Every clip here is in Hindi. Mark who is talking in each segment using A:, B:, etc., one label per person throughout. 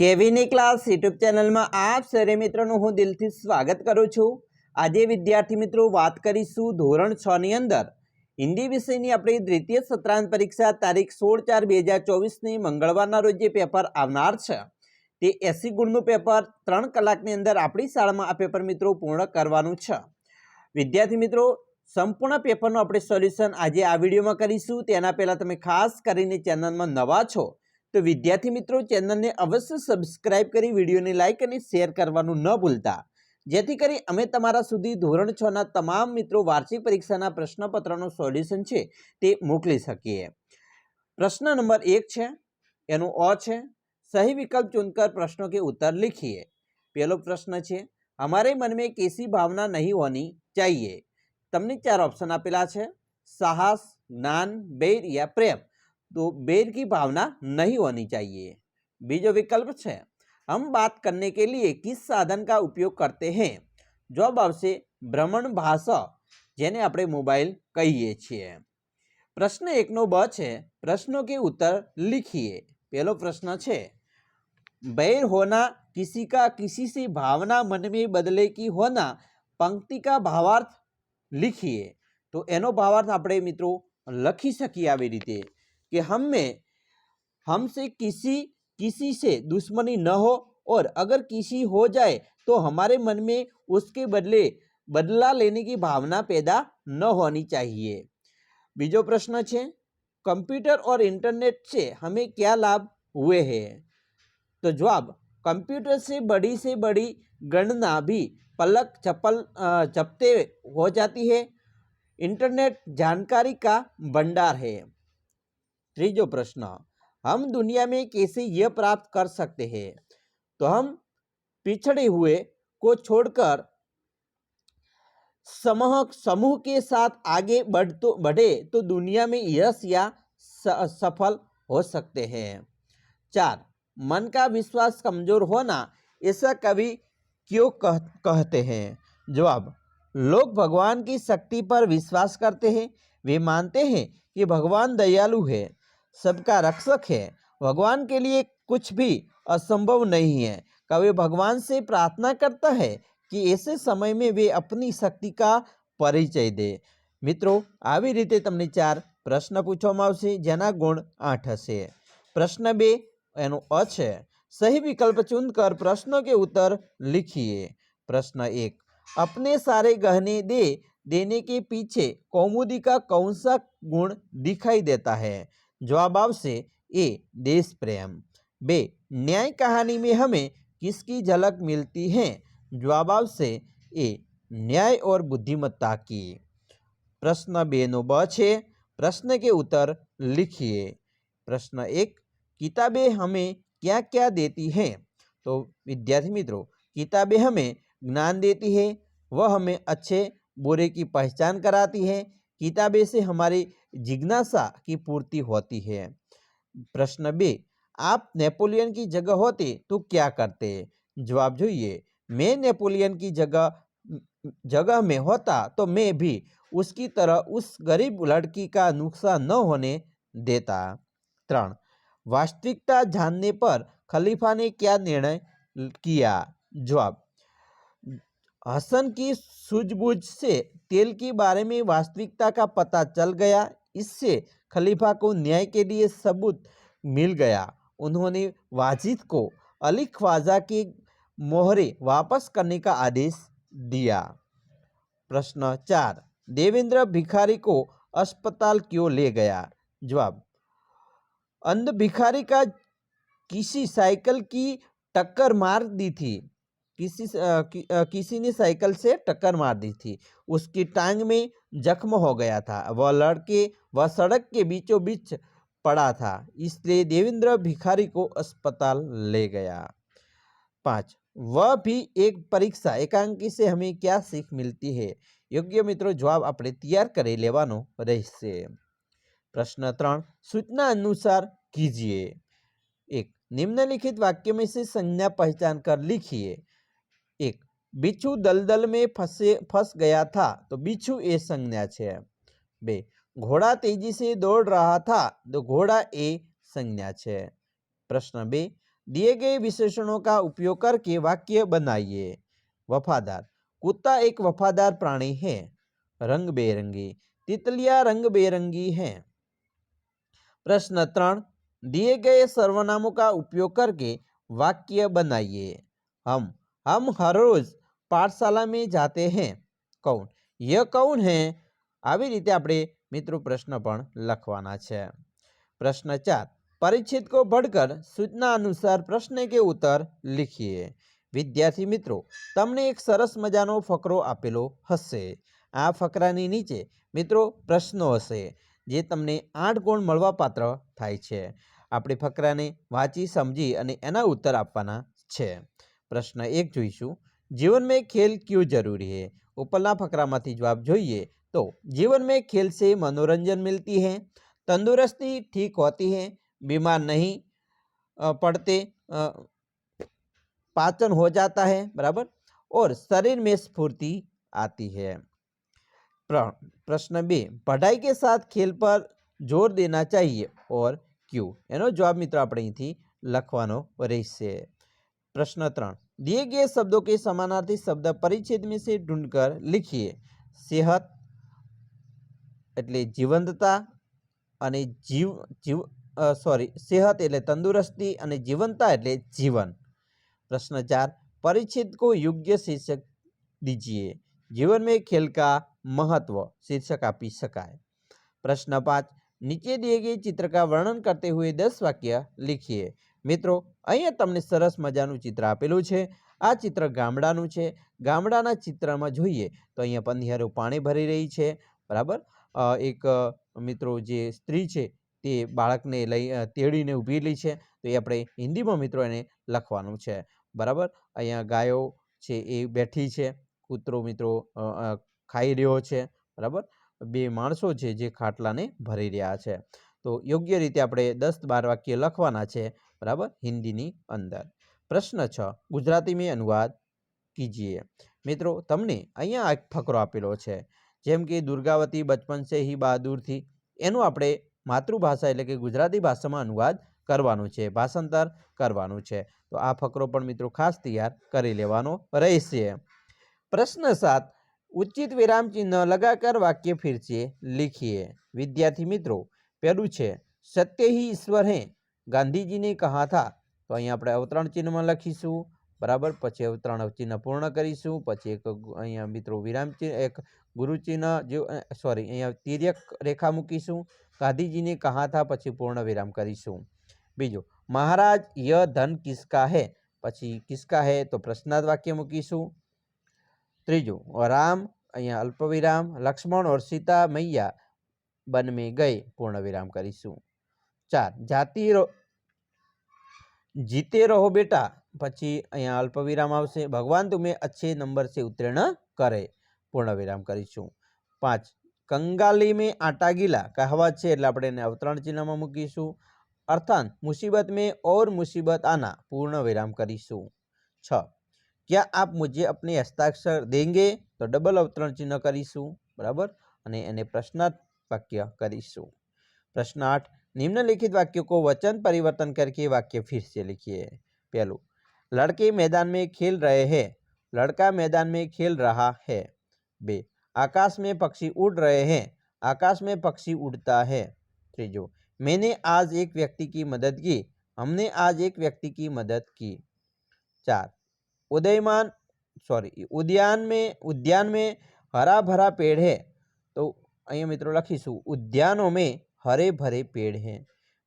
A: કેવીની ક્લાસ યુટ્યુબ ચેનલમાં આપ સરે મિત્રોનું હું દિલથી સ્વાગત કરું છું. આજે વિદ્યાર્થી મિત્રો વાત કરીશું ધોરણ છ ની અંદર. હિન્દી વિષયની આપણી દ્વિતીય સત્રાંત પરીક્ષા તારીખ સોળ ચાર બે હજાર ચોવીસની મંગળવારના રોજ જે પેપર આવનાર છે, તે એસી ગુણનું પેપર ત્રણ કલાકની અંદર આપણી શાળામાં આ પેપર મિત્રો પૂર્ણ કરવાનું છે. વિદ્યાર્થી મિત્રો, સંપૂર્ણ પેપરનું આપણે સોલ્યુશન આજે આ વિડીયોમાં કરીશું. તેના પહેલાં તમે ખાસ કરીને ચેનલમાં નવા છો તો વિદ્યાર્થી મિત્રો, ચેનલને અવશ્ય સબસ્ક્રાઇબ કરી વિડીયોને લાઇક અને શેર કરવાનું ન ભૂલતા. જેથી કરી અમે તમારા સુધી ધોરણ છના તમામ મિત્રો વાર્ષિક પરીક્ષાના પ્રશ્નપત્રનું સોલ્યુશન છે તે મોકલી શકીએ. પ્રશ્ન નંબર એક છે, એનું અ છે, સહી વિકલ્પ ચૂનકર પ્રશ્નો કે ઉત્તર लिखिए પહેલો પ્રશ્ન છે, અમારે મનમાં में कैसी भावना नहीं होनी चाहिए તમને ચાર ઓપ્શન આપેલા છે, સાહસ જ્ઞાન બૈર યા પ્રેમ. तो बेर की भावना नहीं होनी चाहिए। बीजो विकल्प छः। हम बात करने के लिए किस साधन का उपयोग करते हैं? जवाब आवश्यक भ्रमण भाषा, जेने अपने मोबाइल कही छे प्रश्न एक नो ब प्रश्नों के उत्तर लिखिए। पहलो प्रश्न छे, बैर होना किसी का किसी से भावना मन में बदले की होना पंक्ति का भावार्थ? लिखिए। तो एनो भावार्थ अपने मित्रों लखी सकी आ रीते। कि हम में, हमसे किसी किसी से दुश्मनी न हो और अगर किसी हो जाए तो हमारे मन में उसके बदले, बदला लेने की भावना पैदा न होनी चाहिए। बीजो प्रश्न છે कंप्यूटर और इंटरनेट से हमें क्या लाभ हुए हैं? तो जवाब, कंप्यूटर से बड़ी से बड़ी गणना भी पलक चपल चपते हो जाती है। इंटरनेट जानकारी का भंडार है। त्रीजो प्रश्न हम दुनिया में कैसे यह प्राप्त कर सकते हैं? तो हम पिछड़े हुए को छोड़कर समूह समूह के साथ आगे बढ़ तो बढ़े तो दुनिया में यश या सफल हो सकते हैं। चार मन का विश्वास कमज़ोर होना ऐसा कवि क्यों कह, कहते हैं? जवाब लोग भगवान की शक्ति पर विश्वास करते हैं। वे मानते हैं कि भगवान दयालु है। सबका रक्षक है भगवान के लिए कुछ भी असंभव नहीं है कवि भगवान से प्रार्थना करता है कि ऐसे समय में वे अपनी शक्ति का પરિચય દે મિત્રો આવી રીતે તમને ચાર પ્રશ્ન પૂછવામાં આવશે જેના ગુણ આઠ હશે પ્રશ્ન બે એનો અ છે सही विकल्प चुनकर प्रश्नों के उत्तर लिखिए प्रश्न एक अपने सारे गहने दे देने के पीछे कौमुदी का कौन सा गुण दिखाई देता है जवाब आवश्य, ए देश प्रेम बे, न्याय कहानी में हमें किसकी झलक मिलती है? जवाब आवश्य, ए, न्याय और बुद्धिमत्ता की। प्रश्न बे नो ब प्रश्न के उत्तर लिखिए। प्रश्न एक, किताबें हमें क्या क्या देती हैं? तो विद्यार्थी मित्रों, किताबें हमें ज्ञान देती है, वह हमें अच्छे बुरे की पहचान कराती है। किताबें से हमारी जिज्ञासा की पूर्ति होती है प्रश्न बे आप नेपोलियन की जगह होते तो क्या करते जवाब જોઈએ मैं नेपोलियन की जगह जगह में होता तो मैं भी उसकी तरह उस गरीब लड़की का नुकसान न होने देता ત્રણ वास्तविकता जानने पर खलीफा ने क्या निर्णय किया जवाब हसन की सूझबूझ से तेल के बारे में वास्तविकता का पता चल गया इससे खलीफा को न्याय के लिए सबूत मिल गया। उन्होंने वाजिद को अली ख्वाजा के मोहरे वापस करने का आदेश दिया। प्रश्न चार, देवेंद्र भिखारी को अस्पताल क्यों ले गया? जवाब, अंध भिखारी का किसी साइकिल की टक्कर मार दी थी। किसी से- अ, कि, अ, किसी ने साइकिल से टक्कर मार दी थी उसकी टांग में जख्म हो गया था वह लड़के वह सड़क के बीचों बीच पड़ा था इसलिए देवेंद्र भिखारी को अस्पताल ले गया पाँच वह भी एक परीक्षा एकांकी से हमें क्या सीख मिलती है યોગ્ય મિત્રો જવાબ આપણે તૈયાર કરી લેવાનો રહેશે પ્રશ્ન ત્રણ સૂચના અનુસાર कीजिए एक निम्नलिखित वाक्य में से संज्ञा पहचान कर लिखिए एक, बिच्छू दलदल में फंसे, फंस गया था तो बिच्छू ए संज्ञा છે बे, घोड़ा तेज़ी से दौड़ रहा था तो घोड़ा ए संज्ञा છે प्रश्न बे, दिए गए विशेषणों का उपयोग करके वाक्य बनाइए। वफादार, कुत्ता एक वफादार प्राणी है। रंग बेरंगी, तितलियाँ रंग बेरंगी हैं। प्रश्न त्रण, दिए गए सर्वनामों का उपयोग करके वाक्य बनाइए। हम हम हर रोज पाठशाला में जाते हैं कौन यह कौन है આવી રીતે આપણે મિત્રો પ્રશ્ન પણ લખવાના છે પ્રશ્ન ચાર પરિચ્છેદ કો ભણકર સૂચના અનુસાર પ્રશ્ન કે ઉત્તર લીખીએ વિદ્યાર્થી મિત્રો તમને એક સરસ મજાનો ફકરો આપેલો હશે આ ફકરાની નીચે મિત્રો પ્રશ્નો હશે જે તમને આઠ ગુણ મળવાપાત્ર થાય છે આપણે ફકરાને વાંચી સમજી અને એના ઉત્તર આપવાના છે પ્રશ્ન એક જોઈશું. જીવનમાં ખેલ ક્યુ જરૂરી હે? ઉપરના जवाब जो है तो जीवन में खेल से मनोरंजन मिलती है तंदुरुस्ती ठीक होती है बीमार नहीं पड़ते पाचन हो जाता है बराबर और शरीर में स्फूर्ति आती है प्रश्न बी पढ़ाई के साथ खेल पर ज़ोर देना चाहिए और क्यों एनो जवाब मित्रों મિત્રો थी लखवा रही से प्रश्न त्रण। दिए गए शब्दों के समानार्थी शब्द परिच्छेद में से ढूंढकर लिखिए। सेहत એટલે જીવંતતા जीव જીવ જીવ સોરી સેહત એટલે તંદુરસ્તી અને જીવંતતા એટલે જીવન પ્રશ્ન ચાર પરિચ્છેદ કો યોગ્ય શીર્ષક દીજીએ જીવન महत्व शीर्षक आप सक प्रश्न पाँच, नीचे दिए गए चित्र का वर्णन करते हुए दस वाक्य लिखिए। મિત્રો, અહીંયા તમને સરસ મજાનું ચિત્ર આપેલું છે. આ ચિત્ર ગામડાનું છે. ગામડાના ચિત્રમાં જોઈએ તો અહીંયા પંધિયારો પાણી ભરી રહી છે. બરાબર? એક મિત્રો જે સ્ત્રી છે તે બાળકને લઈ તેડીને ઊભેલી છે. તો એ આપણે હિન્દીમાં મિત્રો એને લખવાનું છે. બરાબર? અહીંયા ગાયો છે એ બેઠી છે. કૂતરો મિત્રો ખાઈ રહ્યો છે. બરાબર? બે માણસો છે જે ખાટલાને ભરી રહ્યા છે. તો યોગ્ય રીતે આપણે દસ બાર વાક્ય લખવાના છે. બરાબર? હિન્દીની અંદર. પ્રશ્ન છ, ગુજરાતી મેં અનુવાદ કીજીએ. મિત્રો, તમને અહીંયા એક ફકરો આપેલો છે. જેમ કે દુર્ગાવતી બચપન સે હી બહાદુરથી એનું આપણે માતૃભાષા એટલે કે ગુજરાતી ભાષામાં અનુવાદ કરવાનું છે, ભાષાંતર કરવાનું છે. તો આ ફકરો પણ મિત્રો ખાસ તૈયાર કરી લેવાનો રહેશે. પ્રશ્ન સાત, ઉચિત વિરામ ચિહ્ન લગાકર વાક્ય ફિરસીએ, લીખીએ. વિદ્યાર્થી મિત્રો પહેલું છે, સત્ય હી ઈશ્વર હે गांधी जी ने कहा था तो अँ अवतरण चिन्ह में लखीशू बराबर पची अवतरण चिन्ह पूर्ण करीशू पची एक मित्रों विराम चिन्ह एक गुरुचिन्ह जो सॉरी अँ तीर्यक रेखा मूकीशू गांधी जी ने कहा था पी पूर्ण विराम कर बीजों महाराज य धन किसका है पची किसका है तो प्रश्नाद वाक्य मूकी तीजू राम अँ अल्प विराम लक्ष्मण और सीता मैया बन में गए पूर्ण विराम करीशू चार जाति જીતે રહો બેટા પછી અહીંયા અલ્પવિરામ આવશે ભગવાન તુમે અચ્છે નંબર સે ઉત્તીર્ણ કરે પૂર્ણ વિરામ કરીશું પાંચ કંગાલી મેં આટા ગીલા કહેવત છે એટલે આપણે એને અવતરણ ચિહ્નમાં મૂકીશું અર્થાત મુસીબત મેં ઓર મુસીબત આના પૂર્ણ વિરામ કરીશું છ क्या आप मुझे अपने हस्ताक्षर देंगे तो डबल अवतरण चिन्ह કરીશું બરાબર અને એને પ્રશ્નાર્થ વાક્ય કરીશું प्रश्न आठ निम्नलिखित वाक्यों को वचन परिवर्तन करके वाक्य फिर से लिखिए पहलू लड़के मैदान में खेल रहे हैं लड़का मैदान में खेल रहा है बे आकाश में पक्षी उड़ रहे हैं आकाश में पक्षी उड़ता है त्रीजो मैंने आज एक व्यक्ति की मदद की हमने आज एक व्यक्ति की मदद की चार उदयमान सॉरी उद्यान में उद्यान में हरा भरा पेड़ है तो અહીંયા મિત્રો લખીશું ઉદ્યાનો में हरे भरे पेड़ हैं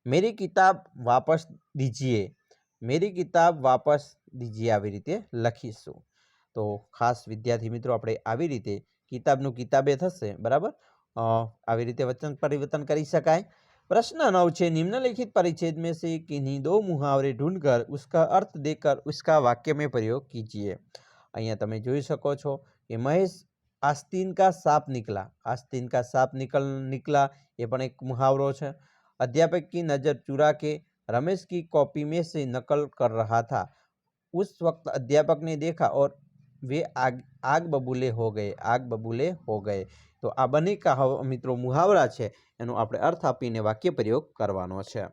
A: मेरी किताब वापस दीजिए मेरी किताब वापस दीजिए આવી રીતે લખીશું તો ખાસ વિદ્યાર્થી મિત્રો આપણે આવી રીતે કિતાબનું કિતાબે થશે બરાબર અ, આવી રીતે વચન પરિવર્તન કરી શકાય प्रश्न नौ छः निम्नलिखित परिच्छेद में से किन्हीं दो मुहावरे ढूंढकर उसका अर्थ देकर उसका वाक्य में प्रयोग कीजिए અહીંયા તમે જોઈ શકો છો કે મહેશ આસ્તીન કા સાપ निकला आस्तीन का साप निकल निकला ये પણ એક मुहावरो છે अध्यापक की नज़र चुरा के रमेश की कॉपी में से नकल कर रहा था उस वक्त अध्यापक ने देखा और वे आग आग बबूले हो गए आग बबूले हो गए તો આ બંને કહાવ મિત્રો મુહાવરા છે એનો આપણે અર્થ આપીને વાક્ય પ્રયોગ કરવાનો છે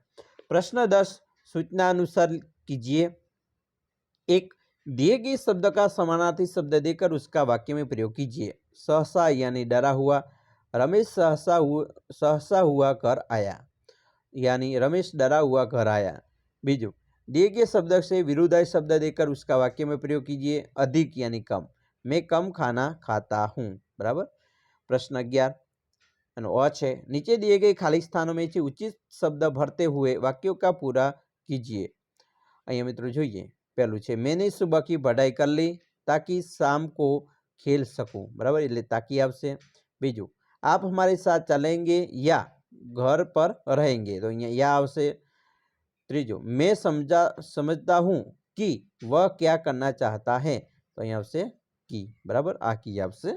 A: પ્રશ્ન દસ સૂચના અનુસાર कीजिए एक दिए गए शब्द का समानार्थी शब्द देकर उसका वाक्य में प्रयोग कीजिए सहसा यानी डरा हुआ रमेश सहसा हुआ सहसा हुआ कर आया यानी रमेश डरा हुआ घर आया बीजू दिए गए शब्द से विरुद्धाय शब्द देकर उसका वाक्य में प्रयोग कीजिए अधिक यानी कम मैं कम खाना खाता हूँ बराबर प्रश्न अग्यार અને અ છે નીચે दिए गए खाली स्थानों में से उचित शब्द भरते हुए वाक्यों का पूरा कीजिए અહીંયા મિત્રો જોઈએ પહેલું છે मैंने सुबह की पढ़ाई कर ली ताकि शाम को खेल सकूं બરાબર એટલે તાકી આવશે બીજું आप हमारे साथ चलेंगे या घर पर रहेंगे तो અહીંયા या આવશે ત્રીજો मैं समझा समझता हूँ कि वह क्या करना चाहता है તો અહીંયા આવશે કી બરાબર આ કી આવશે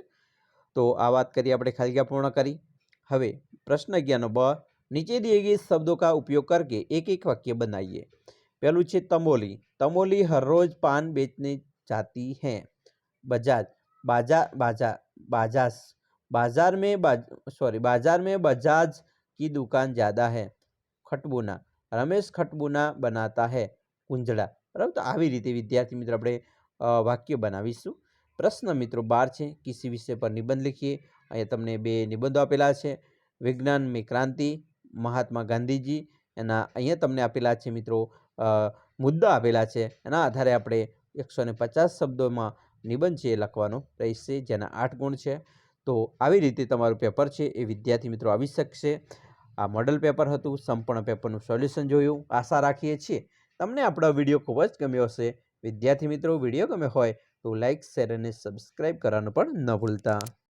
A: તો આ વાત કરી આપણે ખાલી જગ્યા પૂર્ણ કરી હવે પ્રશ્ન અગિયારનો બ નીચે दिए गए शब्दों का उपयोग करके एक एक वाक्य बनाइए पहलू છે तमोली तमोली हर रोज पान बेचने जाती है बजाज बाजार बाजार बाजाज बाजार में बाज सॉरी बाजार में बजाज की दुकान ज़्यादा है खटबुना रमेश खटबुना बनाता है કુંજળા બરાબર તો આવી રીતે વિદ્યાર્થી મિત્રો આપણે અ, વાક્ય બનાવીશું પ્રશ્ન મિત્રો બાર છે કિસી વિષય પર નિબંધ લીખીએ અહીંયા તમને બે નિબંધો આપેલા છે વિજ્ઞાન મેં ક્રાંતિ મહાત્મા ગાંધીજી એના અહીંયા તમને આપેલા છે મિત્રો અ, મુદ્દા આપેલા છે. એના આધારે આપણે એકસો ને પચાસ શબ્દોમાં નિબંધ છે એ લખવાનો રહેશે, જેના આઠ ગુણ છે. તો આવી રીતે તમારું પેપર છે એ વિદ્યાર્થી મિત્રો આવી શકશે. આ મોડલ પેપર હતું, સંપૂર્ણ પેપરનું સોલ્યુશન જોયું. આશા રાખીએ છીએ તમને આપણો વીડિયો ખૂબ જ ગમ્યો હશે. વિદ્યાર્થી મિત્રો, વીડિયો ગમે હોય તો લાઇક શેર અને સબસ્ક્રાઈબ કરવાનું પણ ન ભૂલતા.